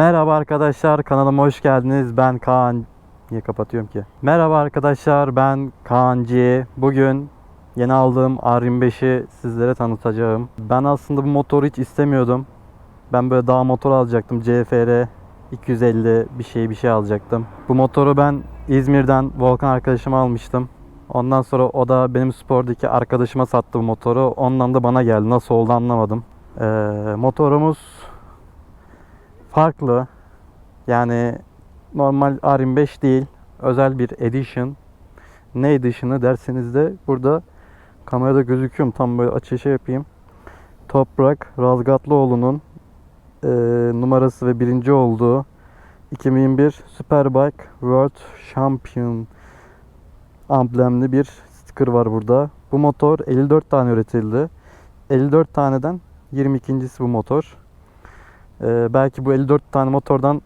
Merhaba arkadaşlar kanalıma hoş geldiniz. Ben Kaan. Niye kapatıyorum ki? Merhaba arkadaşlar ben Kaan. Bugün yeni aldığım R25'i sizlere tanıtacağım. Ben aslında bu motoru hiç istemiyordum. Ben böyle dağ motor alacaktım. CFR 250 bir şey bir şey alacaktım. Bu motoru ben İzmir'den Volkan arkadaşıma almıştım. Ondan sonra o da benim spordaki arkadaşıma sattı bu motoru. Ondan da bana geldi. Nasıl oldu anlamadım. Ee, motorumuz farklı. Yani normal R25 değil. Özel bir edition. Ne edition'ı derseniz de burada kamerada gözüküyorum. Tam böyle açışı yapayım. Toprak Razgatlıoğlu'nun e, numarası ve birinci olduğu 2021 Superbike World Champion amblemli bir sticker var burada. Bu motor 54 tane üretildi. 54 taneden 22.si bu motor. Ee, belki bu 54 tane motordan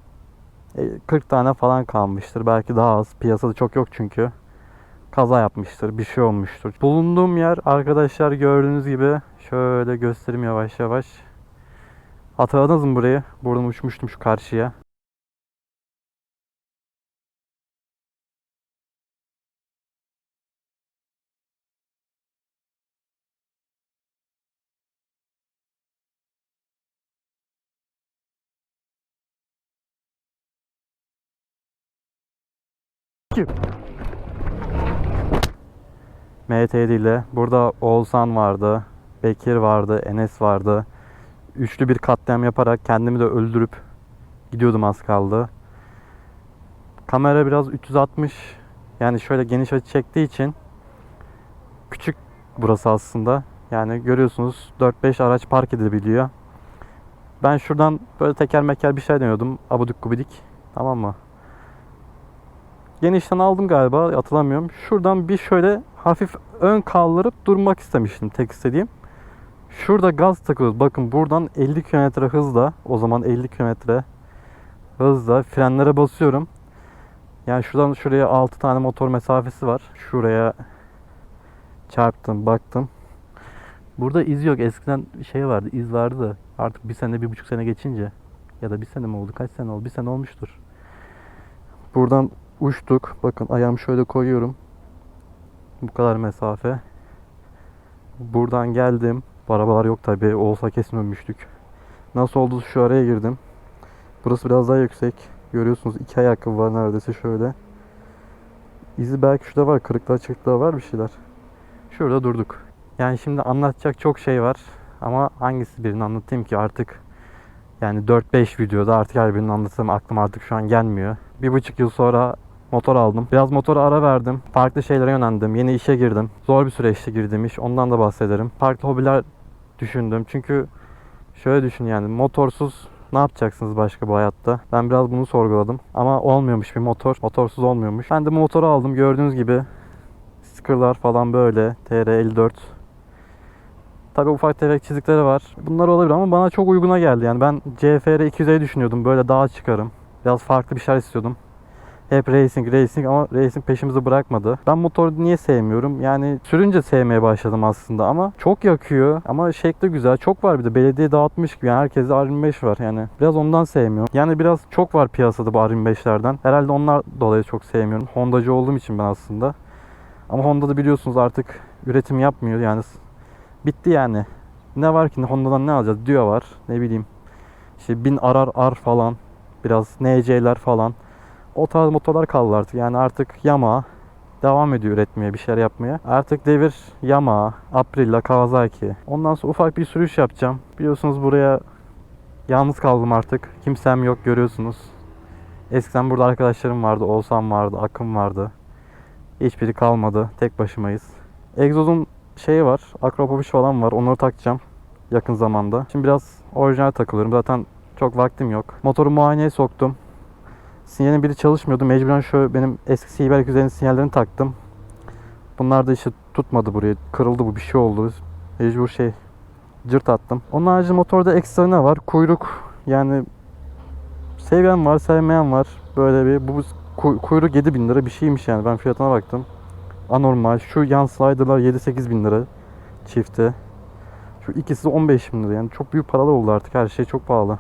e, 40 tane falan kalmıştır. Belki daha az. Piyasada çok yok çünkü. Kaza yapmıştır. Bir şey olmuştur. Bulunduğum yer arkadaşlar gördüğünüz gibi şöyle göstereyim yavaş yavaş. Hatırladınız mı burayı? Buradan uçmuştum şu karşıya. MTD ile burada Oğuzhan vardı, Bekir vardı, Enes vardı. Üçlü bir katliam yaparak kendimi de öldürüp gidiyordum az kaldı. Kamera biraz 360 yani şöyle geniş açı çektiği için küçük burası aslında. Yani görüyorsunuz 4-5 araç park edebiliyor. Ben şuradan böyle teker meker bir şey deniyordum. Abudik gubidik. Tamam mı? Genişten aldım galiba hatırlamıyorum. Şuradan bir şöyle hafif ön kaldırıp durmak istemiştim tek istediğim. Şurada gaz takıyoruz. Bakın buradan 50 km hızla o zaman 50 km hızla frenlere basıyorum. Yani şuradan şuraya 6 tane motor mesafesi var. Şuraya çarptım baktım. Burada iz yok. Eskiden şey vardı iz vardı da artık bir sene bir buçuk sene geçince ya da bir sene mi oldu kaç sene oldu bir sene olmuştur. Buradan uçtuk. Bakın ayağımı şöyle koyuyorum. Bu kadar mesafe. Buradan geldim. Arabalar yok tabi. Olsa kesin ölmüştük. Nasıl oldu şu araya girdim. Burası biraz daha yüksek. Görüyorsunuz iki ayakkabı var neredeyse şöyle. İzi belki şurada var. Kırıklar çıkıklar var bir şeyler. Şurada durduk. Yani şimdi anlatacak çok şey var. Ama hangisi birini anlatayım ki artık yani 4-5 videoda artık her birini anlatsam aklım artık şu an gelmiyor. Bir buçuk yıl sonra motor aldım. Biraz motora ara verdim. Farklı şeylere yönlendim. Yeni işe girdim. Zor bir süreçte girdim iş. Ondan da bahsederim. Farklı hobiler düşündüm. Çünkü şöyle düşün yani motorsuz ne yapacaksınız başka bu hayatta? Ben biraz bunu sorguladım. Ama olmuyormuş bir motor. Motorsuz olmuyormuş. Ben de motoru aldım. Gördüğünüz gibi stickerlar falan böyle. TR54 Tabi ufak tefek çizikleri var. Bunlar olabilir ama bana çok uyguna geldi. Yani ben CFR 250 düşünüyordum. Böyle dağa çıkarım. Biraz farklı bir şeyler istiyordum. Hep racing racing ama racing peşimizi bırakmadı. Ben motoru niye sevmiyorum? Yani sürünce sevmeye başladım aslında ama çok yakıyor ama şekli güzel. Çok var bir de belediye dağıtmış gibi yani herkeste R25 var yani. Biraz ondan sevmiyorum. Yani biraz çok var piyasada bu R25'lerden. Herhalde onlar dolayı çok sevmiyorum. Hondacı olduğum için ben aslında. Ama Honda'da biliyorsunuz artık üretim yapmıyor yani. Bitti yani. Ne var ki Honda'dan ne alacağız? Diyor var. Ne bileyim. İşte bin arar R falan. Biraz NC'ler falan o tarz motorlar kaldı artık. Yani artık Yamaha devam ediyor üretmeye, bir şeyler yapmaya. Artık devir Yamaha, Aprilia, Kawasaki. Ondan sonra ufak bir sürüş yapacağım. Biliyorsunuz buraya yalnız kaldım artık. Kimsem yok görüyorsunuz. Eskiden burada arkadaşlarım vardı, Oğuzhan vardı, Akın vardı. Hiçbiri kalmadı. Tek başımayız. Egzozun şeyi var, akropoviş falan var. Onları takacağım yakın zamanda. Şimdi biraz orijinal takılıyorum. Zaten çok vaktim yok. Motoru muayeneye soktum. Sinyalin biri çalışmıyordu. Mecburen şu benim eski Seaberg üzerinin sinyallerini taktım. Bunlar da işte tutmadı buraya. Kırıldı bu bir şey oldu. Mecbur şey cırt attım. Onun haricinde motorda ekstra ne var? Kuyruk yani seven var sevmeyen var. Böyle bir bu kuy- kuyruk 7000 lira bir şeymiş yani. Ben fiyatına baktım. Anormal. Şu yan slider'lar 7-8 bin lira çifti. Şu ikisi 15 bin lira yani çok büyük paralar oldu artık her şey çok pahalı.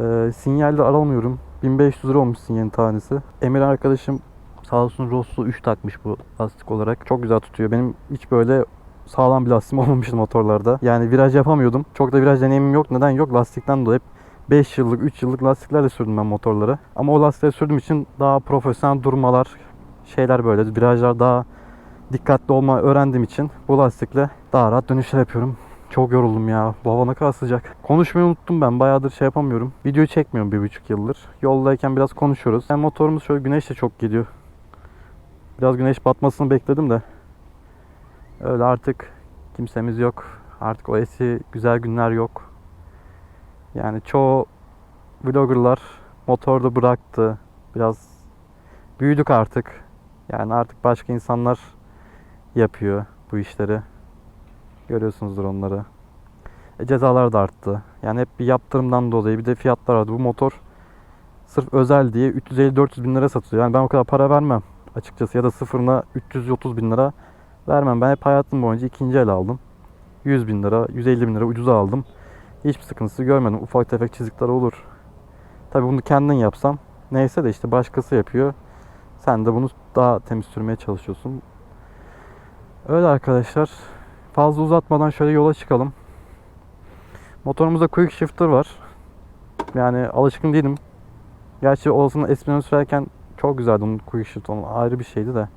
Ee, sinyalle alamıyorum. 1500 lira olmuş sinyalin tanesi. Emir arkadaşım sağ olsun Ross'u 3 takmış bu lastik olarak. Çok güzel tutuyor. Benim hiç böyle sağlam bir lastiğim olmamıştı motorlarda. Yani viraj yapamıyordum. Çok da viraj deneyimim yok. Neden yok? Lastikten dolayı. Hep 5 yıllık, 3 yıllık lastiklerle sürdüm ben motorları. Ama o lastikleri sürdüğüm için daha profesyonel durmalar, şeyler böyle, virajlar daha dikkatli olma öğrendiğim için bu lastikle daha rahat dönüşler yapıyorum. Çok yoruldum ya. Bu hava ne kadar sıcak. Konuşmayı unuttum ben. Bayağıdır şey yapamıyorum. Video çekmiyorum bir buçuk yıldır. Yoldayken biraz konuşuyoruz. Yani motorumuz şöyle güneş de çok geliyor. Biraz güneş batmasını bekledim de. Öyle artık kimsemiz yok. Artık o eski güzel günler yok. Yani çoğu vloggerlar motorda bıraktı. Biraz büyüdük artık. Yani artık başka insanlar yapıyor bu işleri. Görüyorsunuzdur onları. E, cezalar da arttı. Yani hep bir yaptırımdan dolayı bir de fiyatlar arttı. Bu motor sırf özel diye 350-400 bin lira satılıyor. Yani ben o kadar para vermem açıkçası. Ya da sıfırına 330 bin lira vermem. Ben hep hayatım boyunca ikinci el aldım. 100 bin lira, 150 bin lira ucuza aldım. Hiçbir sıkıntısı görmedim. Ufak tefek çizikler olur. Tabi bunu kendin yapsam neyse de işte başkası yapıyor. Sen de bunu daha temiz sürmeye çalışıyorsun. Öyle arkadaşlar. Fazla uzatmadan şöyle yola çıkalım. Motorumuzda quick shifter var. Yani alışkın değilim. Gerçi olasını Espino'yu sürerken çok güzeldi onun quick shift onun ayrı bir şeydi de.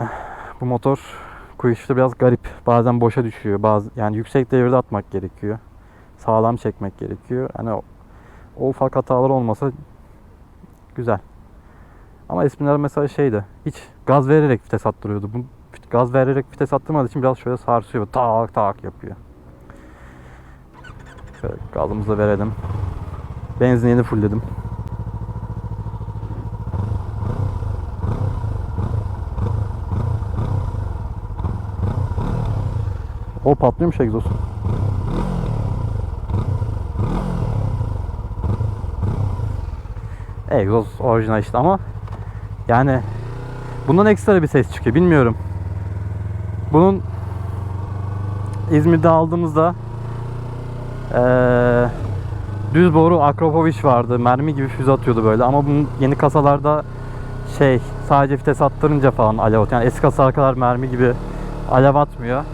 Eh, Bu motor quick shifter biraz garip. Bazen boşa düşüyor. Bazı yani yüksek devirde atmak gerekiyor. Sağlam çekmek gerekiyor. Hani o, o ufak hatalar olmasa güzel. Ama Espino'lar mesela şeydi. Hiç gaz vererek vites attırıyordu. Bu gaz vererek vites attırmadığı için biraz şöyle sarsıyor. Tak tak yapıyor. Şöyle gazımızı da verelim. Benzin yeni fullledim. O patlıyormuş egzoz. Egzoz orijinal işte ama yani bundan ekstra bir ses çıkıyor bilmiyorum. Bunun İzmir'de aldığımızda eee düz boru Akropovic vardı. Mermi gibi füze atıyordu böyle ama bunun yeni kasalarda şey sadece vites attırınca falan alev atıyor. Yani eski kasalar kadar mermi gibi alev atmıyor.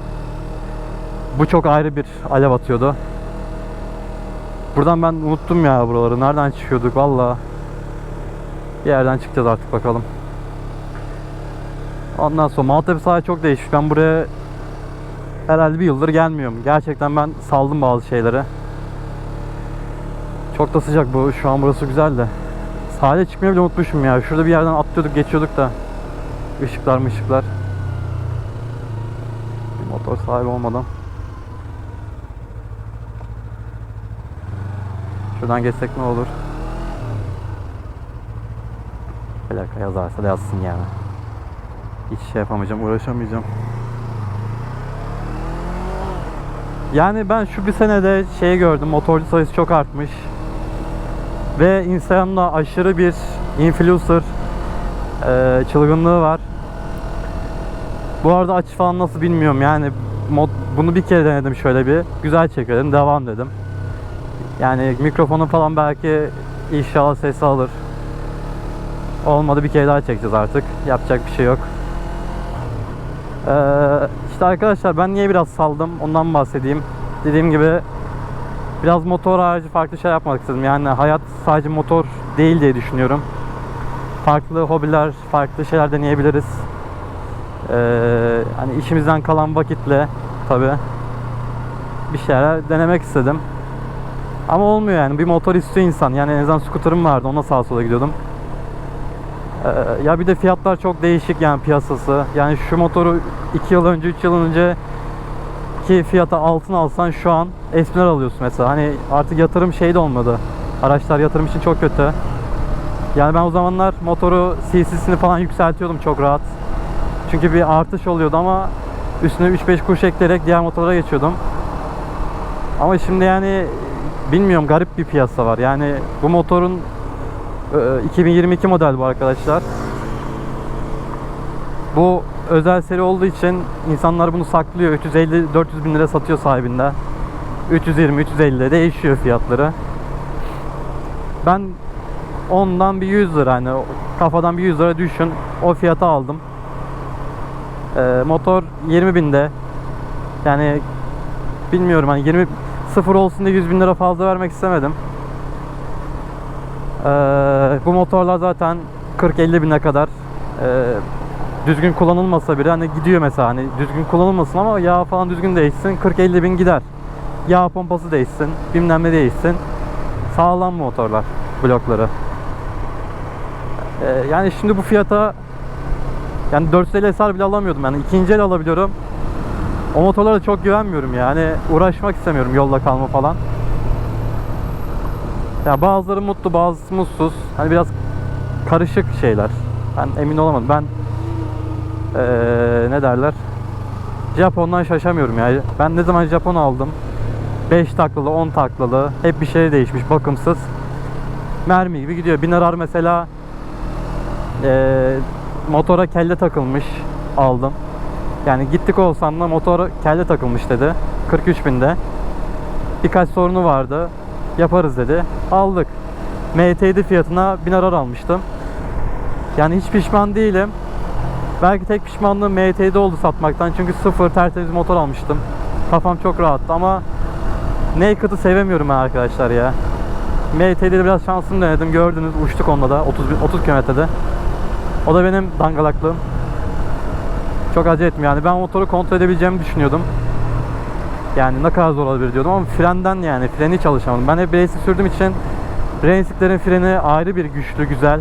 Bu çok ayrı bir alev atıyordu. Buradan ben unuttum ya buraları. Nereden çıkıyorduk valla. Bir yerden çıkacağız artık bakalım. Ondan sonra Maltepe sahaya çok değişmiş. Ben buraya herhalde bir yıldır gelmiyorum. Gerçekten ben saldım bazı şeyleri. Çok da sıcak bu. Şu an burası güzel de. Sahile çıkmayı bile unutmuşum ya. Şurada bir yerden atlıyorduk, geçiyorduk da. Işıklar mı ışıklar. Bir motor sahibi olmadan. Şuradan geçsek ne olur? Plaka yazarsa da yazsın yani. Hiç şey yapamayacağım, uğraşamayacağım. Yani ben şu bir senede şey gördüm, motorcu sayısı çok artmış. Ve Instagram'da aşırı bir influencer eee, çılgınlığı var. Bu arada açı falan nasıl bilmiyorum yani mod, bunu bir kere denedim şöyle bir. Güzel çekelim, devam dedim. Yani mikrofonu falan belki inşallah sesi alır. Olmadı bir kere daha çekeceğiz artık. Yapacak bir şey yok. Ee, işte arkadaşlar ben niye biraz saldım ondan bahsedeyim. Dediğim gibi biraz motor harici farklı şey yapmak istedim. Yani hayat sadece motor değil diye düşünüyorum. Farklı hobiler, farklı şeyler deneyebiliriz. Ee, hani işimizden kalan vakitle tabi bir şeyler denemek istedim. Ama olmuyor yani. Bir motor istiyor insan. Yani en azından scooter'ım vardı. Ona sağa sola gidiyordum. Ee, ya bir de fiyatlar çok değişik yani piyasası. Yani şu motoru 2 yıl önce, 3 yıl önce ki fiyata altın alsan şu an Esmer alıyorsun mesela. Hani artık yatırım şey de olmadı. Araçlar yatırım için çok kötü. Yani ben o zamanlar motoru CC'sini falan yükseltiyordum çok rahat. Çünkü bir artış oluyordu ama üstüne 3-5 kuruş ekleyerek diğer motorlara geçiyordum. Ama şimdi yani bilmiyorum garip bir piyasa var. Yani bu motorun 2022 model bu arkadaşlar. Bu özel seri olduğu için insanlar bunu saklıyor. 350-400 bin lira satıyor sahibinde. 320-350 değişiyor fiyatları. Ben ondan bir 100 lira hani kafadan bir 100 lira düşün o fiyata aldım. Ee, motor 20 binde. Yani bilmiyorum hani 20 sıfır olsun diye 100 bin lira fazla vermek istemedim. Ee, bu motorlar zaten 40-50 bine kadar ee, düzgün kullanılmasa bile hani gidiyor mesela hani düzgün kullanılmasın ama yağ falan düzgün değişsin 40-50 bin gider. Yağ pompası değişsin bilmem ne değişsin. Sağlam motorlar blokları. Ee, yani şimdi bu fiyata yani 450 SR bile alamıyordum yani ikinci el alabiliyorum. O motorlara çok güvenmiyorum yani uğraşmak istemiyorum yolda kalma falan. Ya bazıları mutlu bazısı mutsuz. Hani biraz karışık şeyler. Ben emin olamadım. Ben eee, ne derler? Japon'dan şaşamıyorum yani. Ben ne zaman Japon aldım? 5 taklalı, 10 taklalı. Hep bir şey değişmiş bakımsız. Mermi gibi gidiyor. Binarar mesela eee, motora kelle takılmış aldım. Yani gittik olsam da motora kelle takılmış dedi. 43 binde. Birkaç sorunu vardı. Yaparız dedi. Aldık. MT7 fiyatına 1000 arar almıştım. Yani hiç pişman değilim. Belki tek pişmanlığım MT7 oldu satmaktan. Çünkü sıfır tertemiz motor almıştım. Kafam çok rahattı ama Naked'ı sevemiyorum ben arkadaşlar ya. MT7'de biraz şansım denedim. Gördünüz uçtuk onunla da 30, bin- 30 kilometrede. O da benim dangalaklığım. Çok acı etmiyor yani. Ben motoru kontrol edebileceğimi düşünüyordum. Yani ne kadar zor olabilir diyordum ama frenden yani freni çalışamadım. Ben hep racing sürdüğüm için racinglerin freni ayrı bir güçlü, güzel.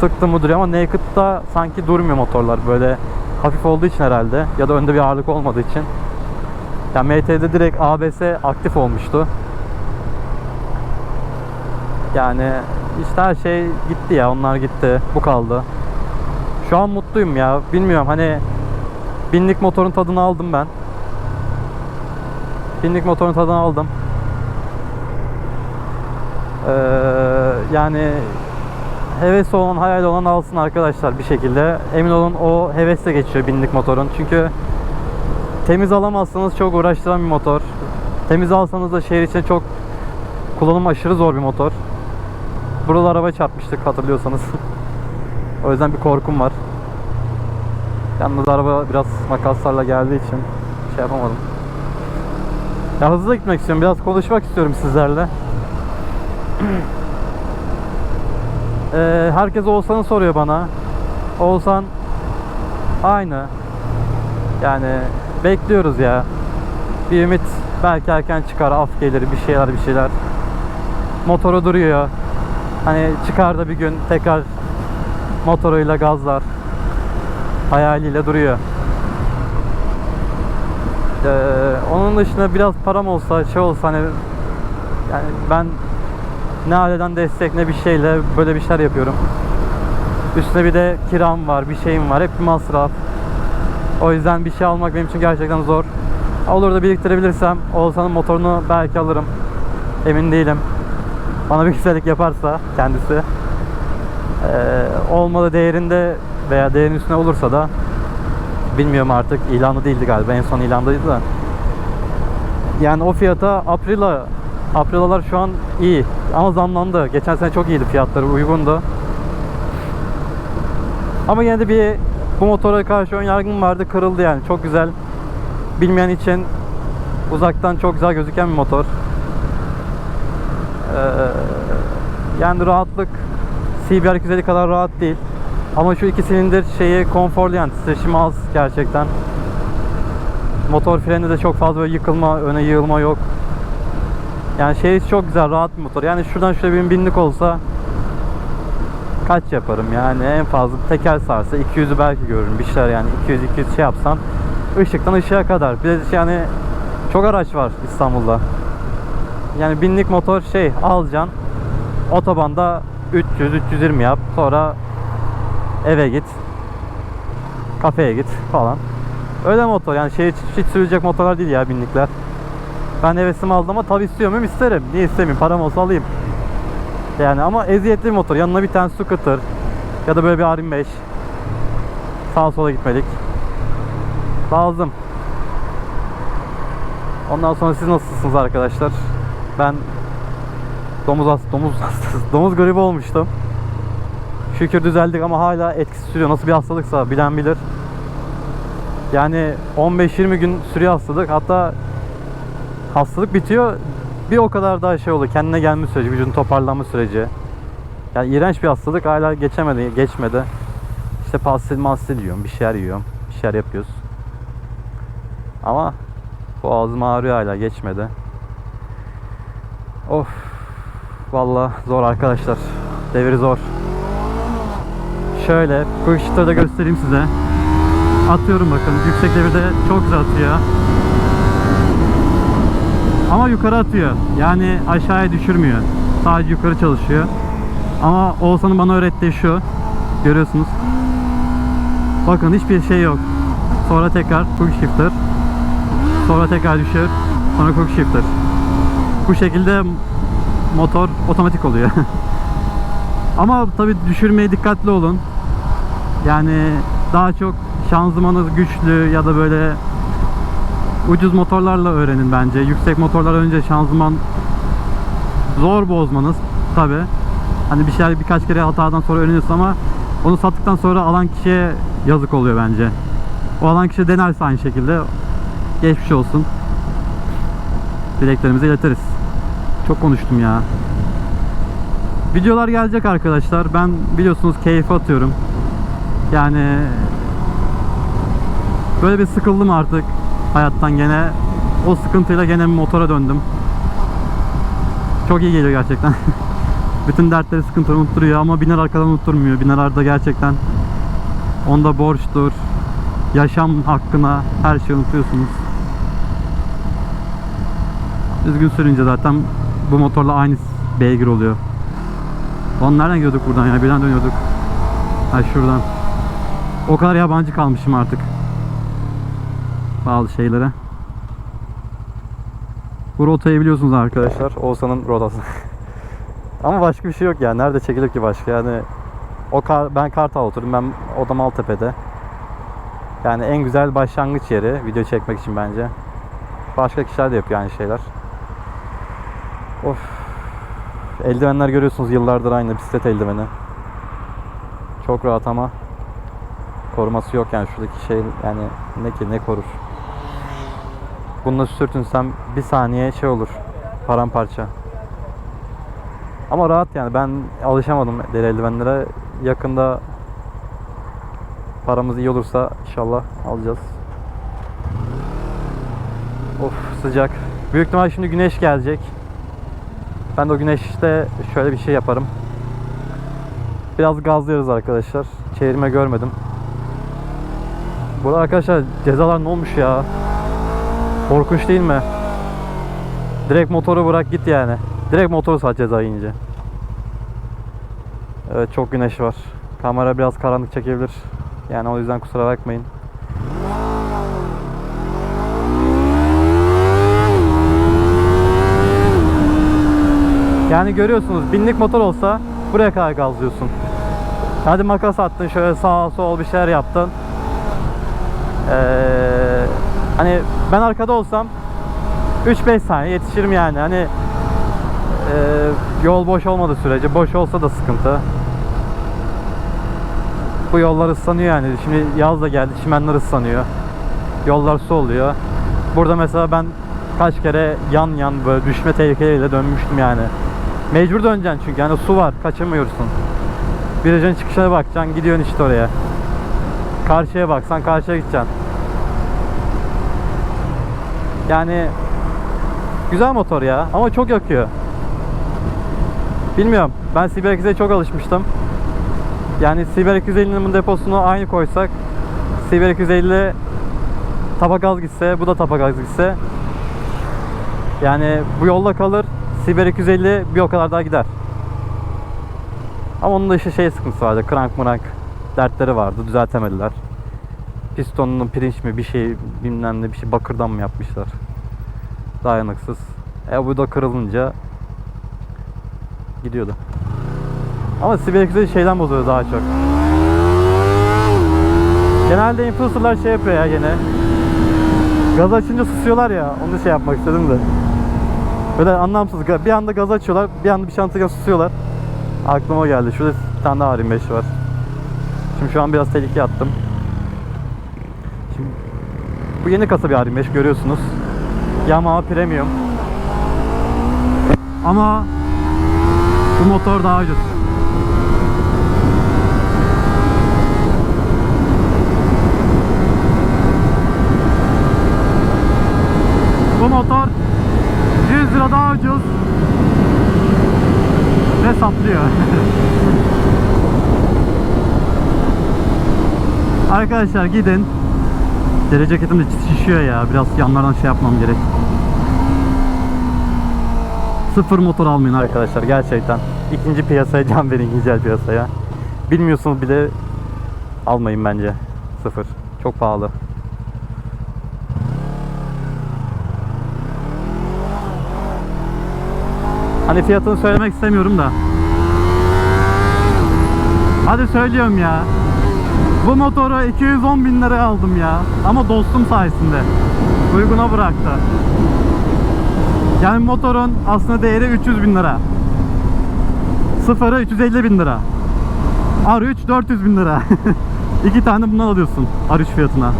Sıktı mı duruyor ama Naked'da sanki durmuyor motorlar böyle hafif olduğu için herhalde ya da önde bir ağırlık olmadığı için. Yani MT'de direkt ABS aktif olmuştu. Yani işte her şey gitti ya onlar gitti bu kaldı. Şu an mutluyum ya bilmiyorum hani binlik motorun tadını aldım ben. Binlik motorun tadını aldım. Ee, yani hevesi olan, hayal olan alsın arkadaşlar bir şekilde. Emin olun o hevesle geçiyor binlik motorun. Çünkü temiz alamazsanız çok uğraştıran bir motor. Temiz alsanız da şehir içinde çok kullanım aşırı zor bir motor. Burada araba çarpmıştık hatırlıyorsanız. o yüzden bir korkum var. Yalnız araba biraz makaslarla geldiği için şey yapamadım. Ya hızlı gitmek istiyorum. Biraz konuşmak istiyorum sizlerle. Ee, herkes Oğuzhan'ı soruyor bana. Oğuzhan aynı. Yani bekliyoruz ya. Bir ümit belki erken çıkar, af gelir, bir şeyler bir şeyler. Motoru duruyor. Hani çıkar da bir gün tekrar motoruyla gazlar. Hayaliyle duruyor. Ee, onun dışında biraz param olsa, şey olsa hani yani ben ne aileden destek ne bir şeyle böyle bir şeyler yapıyorum. Üstüne bir de kiram var, bir şeyim var. Hep bir masraf. O yüzden bir şey almak benim için gerçekten zor. Olur da biriktirebilirsem Oğuzhan'ın motorunu belki alırım. Emin değilim. Bana bir güzellik yaparsa kendisi. Ee, olmadı değerinde veya değerin üstüne olursa da bilmiyorum artık ilanı değildi galiba en son ilandaydı da. Yani o fiyata Aprila Aprila'lar şu an iyi ama zamlandı. Geçen sene çok iyiydi fiyatları uygundu. Ama yine de bir bu motora karşı ön yargım vardı kırıldı yani çok güzel. Bilmeyen için uzaktan çok güzel gözüken bir motor. Ee, yani rahatlık CBR 250 kadar rahat değil. Ama şu iki silindir şeyi konforlu yani titreşimi az gerçekten. Motor freni de çok fazla yıkılma, öne yığılma yok. Yani şey çok güzel, rahat bir motor. Yani şuradan şöyle bir binlik olsa kaç yaparım yani en fazla teker sarsa 200'ü belki görürüm bir şeyler yani 200 200 şey yapsam ışıktan ışığa kadar. Bir de yani çok araç var İstanbul'da. Yani binlik motor şey alacaksın otobanda 300 320 yap sonra eve git kafeye git falan. Öyle motor yani şey hiç, hiç sürülecek motorlar değil ya binlikler. Ben hevesimi aldım ama tabii istiyor muyum? İsterim. Niye istemeyeyim? Param olsa alayım. Yani ama eziyetli bir motor. Yanına bir tane scooter ya da böyle bir R25 sağa sola gitmelik. Lazım. Ondan sonra siz nasılsınız arkadaşlar? Ben Domuz hastası, domuz hastası, domuz gribi olmuştum. Şükür düzeldik ama hala etkisi sürüyor. Nasıl bir hastalıksa bilen bilir. Yani 15-20 gün sürüyor hastalık. Hatta hastalık bitiyor. Bir o kadar daha şey oluyor. Kendine gelme süreci, vücudun toparlanma süreci. Yani iğrenç bir hastalık hala geçemedi, geçmedi. İşte pastil mastil yiyorum, bir şeyler yiyorum, bir şeyler yapıyoruz. Ama boğazım ağrıyor hala geçmedi. Of. Vallahi zor arkadaşlar. Devir zor. Şöyle bu ışıkları da göstereyim size. Atıyorum bakın. Yüksek devirde çok güzel atıyor. Ama yukarı atıyor. Yani aşağıya düşürmüyor. Sadece yukarı çalışıyor. Ama Oğuzhan'ın bana öğrettiği şu. Görüyorsunuz. Bakın hiçbir şey yok. Sonra tekrar quick shifter. Sonra tekrar düşür. Sonra quick shifter. Bu şekilde motor otomatik oluyor. Ama tabi düşürmeye dikkatli olun. Yani daha çok şanzımanı güçlü ya da böyle ucuz motorlarla öğrenin bence. Yüksek motorlar önce şanzıman zor bozmanız tabi. Hani bir şeyler birkaç kere hatadan sonra öğreniyorsun ama onu sattıktan sonra alan kişiye yazık oluyor bence. O alan kişi denerse aynı şekilde geçmiş olsun. Dileklerimizi iletiriz. Çok konuştum ya. Videolar gelecek arkadaşlar. Ben biliyorsunuz keyif atıyorum. Yani böyle bir sıkıldım artık hayattan gene. O sıkıntıyla gene motora döndüm. Çok iyi geliyor gerçekten. Bütün dertleri sıkıntıları unutturuyor ama biner arkadan unutturmuyor. Biner arada gerçekten onda borçtur. Yaşam hakkına her şeyi unutuyorsunuz. Düzgün sürünce zaten bu motorla aynı beygir oluyor. Lan nereden gidiyorduk buradan ya? Birden dönüyorduk. Ha şuradan. O kadar yabancı kalmışım artık. Bazı şeylere. Bu rotayı biliyorsunuz arkadaşlar. Oğuzhan'ın rotası. Ama başka bir şey yok ya. Nerede çekilir ki başka? Yani o kar, ben Kartal oturdum. Ben odam Altepe'de. Yani en güzel başlangıç yeri video çekmek için bence. Başka kişiler de yapıyor aynı şeyler. Of. Eldivenler görüyorsunuz yıllardır aynı bisiklet eldiveni. Çok rahat ama koruması yok yani şuradaki şey yani ne ki ne korur. Bununla sürtünsem bir saniye şey olur paramparça. Ama rahat yani ben alışamadım deri eldivenlere. Yakında paramız iyi olursa inşallah alacağız. Of sıcak. Büyük ihtimal şimdi güneş gelecek. Ben de o güneşte şöyle bir şey yaparım. Biraz gazlıyoruz arkadaşlar. Çevirme görmedim. Burada arkadaşlar cezalar ne olmuş ya? Korkunç değil mi? Direkt motoru bırak git yani. Direkt motoru sat ceza yiyince. Evet çok güneş var. Kamera biraz karanlık çekebilir. Yani o yüzden kusura bakmayın. Yani görüyorsunuz binlik motor olsa buraya kadar gazlıyorsun. Hadi makas attın şöyle sağ sol bir şeyler yaptın. Ee, hani ben arkada olsam 3-5 saniye yetişirim yani. Hani e, yol boş olmadığı sürece boş olsa da sıkıntı. Bu yollar ıslanıyor yani. Şimdi yaz da geldi. Çimenler ıslanıyor. Yollar su oluyor. Burada mesela ben kaç kere yan yan böyle düşme tehlikeleriyle dönmüştüm yani. Mecbur döneceksin çünkü yani su var. Kaçamıyorsun. Virajın çıkışına bakacaksın. Gidiyorsun işte oraya. Karşıya baksan karşıya gideceksin. Yani güzel motor ya ama çok yakıyor. Bilmiyorum. Ben Siber 200'e çok alışmıştım. Yani Siber 250'nin deposunu aynı koysak Siber 250 tapa gaz gitse bu da tapa gaz gitse yani bu yolda kalır Siber 250 bir o kadar daha gider. Ama onun da işte şey sıkıntısı vardı. Krank mrank dertleri vardı. Düzeltemediler. Pistonunun pirinç mi bir şey bilmem ne bir şey bakırdan mı yapmışlar. Dayanıksız. E bu da kırılınca gidiyordu. Ama Siber 250 şeyden bozuyor daha çok. Genelde influencerlar şey yapıyor ya gene. Gaz açınca susuyorlar ya. Onu şey yapmak istedim de. Böyle anlamsız. Bir anda gaz açıyorlar, bir anda bir şantıya susuyorlar. Aklıma geldi. Şurada bir tane daha R25 var. Şimdi şu an biraz tehlikeye attım. Şimdi bu yeni kasa bir R25 görüyorsunuz. Yamaha Premium. Ama bu motor daha ucuz. Bu motor 100 lira daha ucuz ve saplıyor. Arkadaşlar gidin. Deri ceketim de şişiyor ya. Biraz yanlardan şey yapmam gerek. Sıfır motor almayın arkadaşlar gerçekten. İkinci piyasaya can verin ikinci el piyasaya. Bilmiyorsunuz bile almayın bence. Sıfır. Çok pahalı. Hani fiyatını söylemek istemiyorum da. Hadi söylüyorum ya. Bu motoru 210 bin liraya aldım ya. Ama dostum sayesinde. Uyguna bıraktı. Yani motorun aslında değeri 300 bin lira. Sıfırı 350 bin lira. R3 400 bin lira. İki tane bundan alıyorsun R3 fiyatına.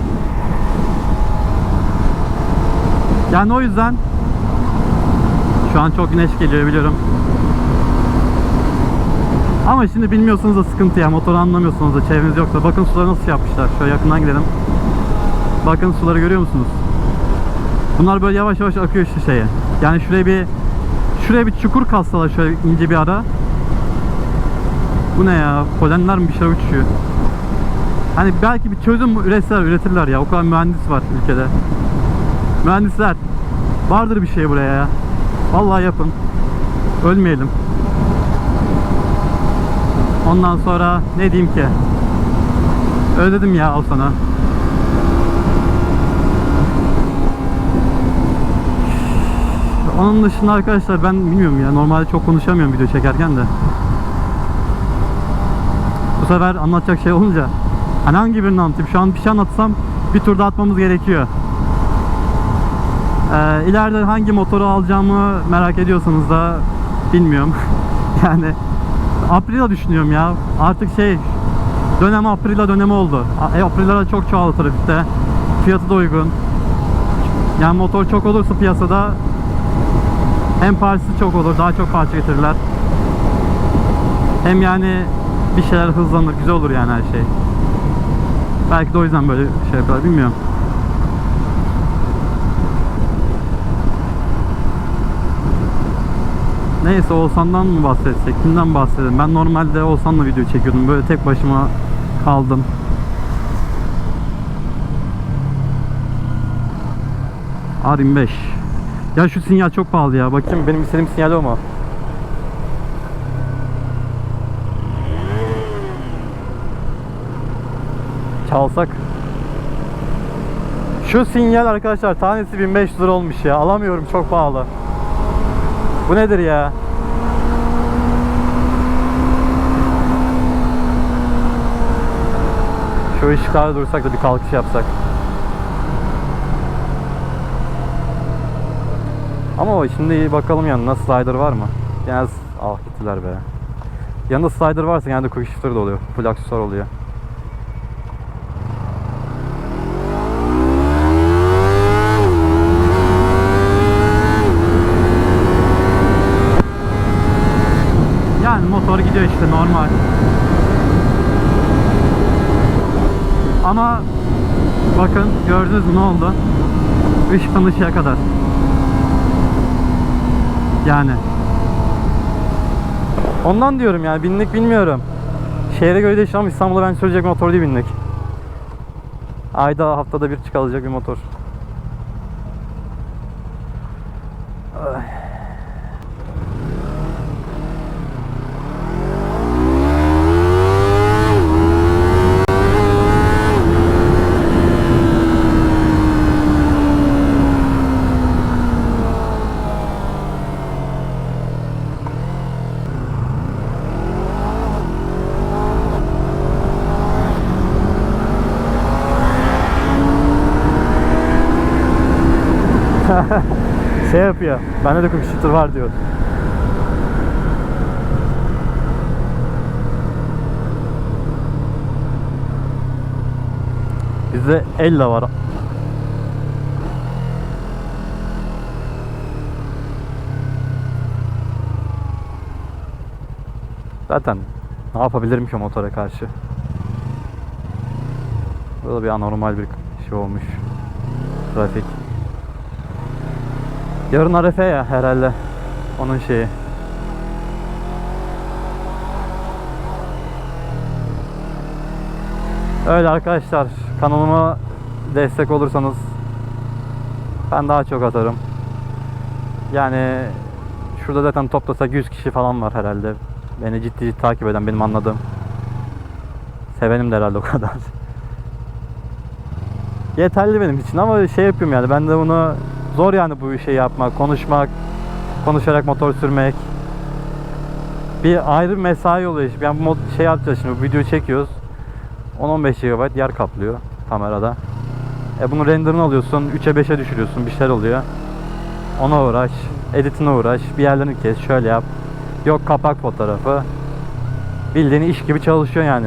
Yani o yüzden şu an çok güneş geliyor biliyorum. Ama şimdi bilmiyorsunuz da sıkıntı ya. Motoru anlamıyorsunuz da çevreniz yoksa. Bakın suları nasıl yapmışlar. Şöyle yakından gidelim. Bakın suları görüyor musunuz? Bunlar böyle yavaş yavaş akıyor işte şeye. Yani şuraya bir şuraya bir çukur kazsalar şöyle ince bir ara. Bu ne ya? Polenler mi bir şey uçuyor? Hani belki bir çözüm üretseler üretirler ya. O kadar mühendis var ülkede. Mühendisler. Vardır bir şey buraya ya. Vallahi yapın. Ölmeyelim. Ondan sonra ne diyeyim ki? Özledim ya al sana. Onun dışında arkadaşlar ben bilmiyorum ya normalde çok konuşamıyorum video çekerken de. Bu sefer anlatacak şey olunca hani hangi birini anlatayım? Şu an bir şey anlatsam bir turda atmamız gerekiyor. Ee, ileride hangi motoru alacağımı merak ediyorsanız da bilmiyorum. yani Aprilia düşünüyorum ya. Artık şey dönem Aprilia dönemi oldu. E, Aprilia'lar çok çoğaldı trafikte. Fiyatı da uygun. Yani motor çok olursa piyasada hem parçası çok olur, daha çok parça getirirler. Hem yani bir şeyler hızlanır, güzel olur yani her şey. Belki de o yüzden böyle şey yapıyorlar, bilmiyorum. Neyse Oğuzhan'dan mı bahsetsek? Kimden bahsedelim? Ben normalde Oğuzhan'la video çekiyordum. Böyle tek başıma kaldım. R25. Ya şu sinyal çok pahalı ya. Bakayım benim istediğim sinyal o mu? Çalsak. Şu sinyal arkadaşlar tanesi 1500 lira olmuş ya. Alamıyorum çok pahalı. Bu nedir ya? Şu ışıklarda dursak da bir kalkış yapsak. Ama şimdi bakalım yanına slider var mı? Genel ah gittiler be. Yanında slider varsa genelde quick shifter da oluyor. Full aksesuar oluyor. Yani motor gidiyor işte normal. Ama bakın gördünüz mü ne oldu? Işıktan ışığa kadar. Yani. Ondan diyorum yani binlik bilmiyorum. Şehre göre değişir ama İstanbul'da ben söyleyecek motor değil binlik. Ayda haftada bir çıkarılacak bir motor. Ay. Yapıyor. Bende de quick shifter var diyor. Bizde Ella var. Zaten ne yapabilirim ki motora karşı? Burada bir anormal bir şey olmuş. Trafik. Yarın Arefe ya herhalde. Onun şeyi. Öyle arkadaşlar. Kanalıma destek olursanız ben daha çok atarım. Yani şurada zaten toplasak 100 kişi falan var herhalde. Beni ciddi ciddi takip eden benim anladığım. Sevenim de herhalde o kadar. Yeterli benim için ama şey yapıyorum yani ben de bunu zor yani bu işi yapmak, konuşmak, konuşarak motor sürmek. Bir ayrı mesai oluyor. Yani bu şey yapacağız şimdi bu videoyu çekiyoruz. 10-15 GB yer kaplıyor kamerada. E bunu renderını alıyorsun, 3'e 5'e düşürüyorsun, bir şeyler oluyor. Ona uğraş, editine uğraş, bir yerlerini kes, şöyle yap. Yok kapak fotoğrafı. Bildiğin iş gibi çalışıyor yani.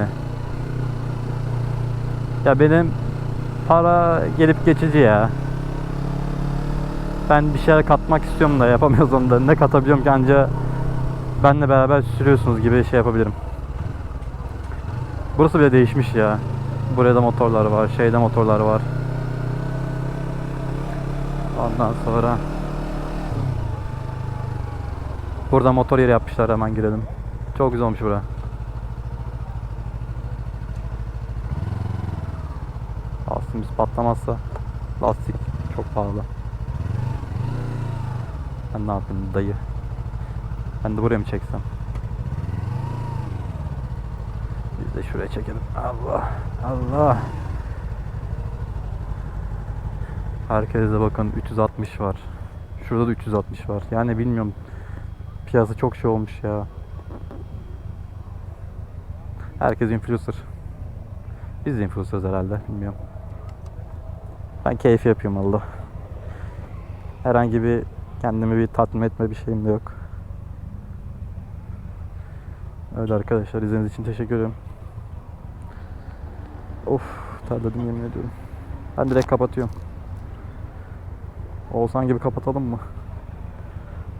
Ya benim para gelip geçici ya. Ben bir şeyler katmak istiyorum da yapamıyoruz onu da. Ne katabiliyorum ki anca benle beraber sürüyorsunuz gibi şey yapabilirim. Burası bile değişmiş ya. Buraya da motorlar var, şeyde motorlar var. Ondan sonra Burada motor yeri yapmışlar hemen girelim. Çok güzel olmuş bura. Lastiğimiz patlamazsa lastik çok pahalı. Ben ne yapayım dayı? Ben de buraya mı çeksem? Biz de şuraya çekelim. Allah Allah. Herkese bakın 360 var. Şurada da 360 var. Yani bilmiyorum. Piyasa çok şey olmuş ya. Herkes influencer. Biz de influencerız herhalde. Bilmiyorum. Ben keyif yapıyorum Allah. Herhangi bir kendimi bir tatmin etme bir şeyim de yok. Öyle arkadaşlar izlediğiniz için teşekkür ederim. Of terledim yemin ediyorum. Ben direkt kapatıyorum. Olsan gibi kapatalım mı?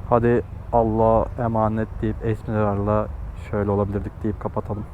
Hadi Allah emanet deyip esmilerle şöyle olabilirdik deyip kapatalım.